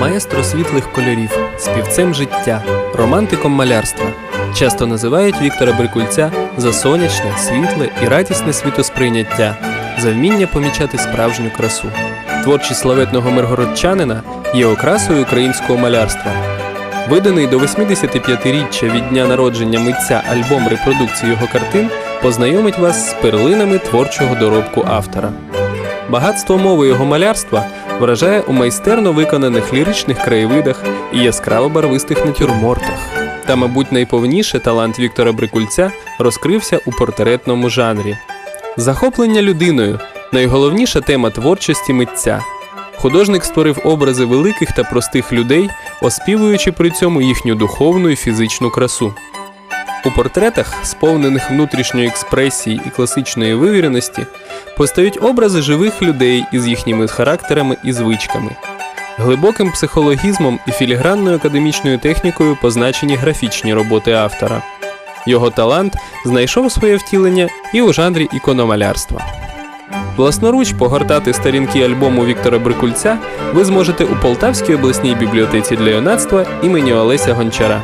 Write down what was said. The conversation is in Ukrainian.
маестро світлих кольорів, співцем життя, романтиком малярства. Часто називають Віктора Брикульця за сонячне, світле і радісне світосприйняття, за вміння помічати справжню красу. Творчість славетного миргородчанина є окрасою українського малярства. Виданий до 85-річчя від дня народження митця альбом репродукції його картин познайомить вас з перлинами творчого доробку автора. Багатство мови його малярства вражає у майстерно виконаних ліричних краєвидах і яскраво барвистих натюрмортах. Та, мабуть, найповніше талант Віктора Брикульця розкрився у портретному жанрі. Захоплення людиною найголовніша тема творчості митця. Художник створив образи великих та простих людей, оспівуючи при цьому їхню духовну і фізичну красу. У портретах, сповнених внутрішньої експресії і класичної вивіреності, постають образи живих людей із їхніми характерами і звичками. Глибоким психологізмом і філігранною академічною технікою позначені графічні роботи автора. Його талант знайшов своє втілення і у жанрі ікономалярства. Власноруч погортати сторінки альбому Віктора Брикульця ви зможете у Полтавській обласній бібліотеці для юнацтва імені Олеся Гончара.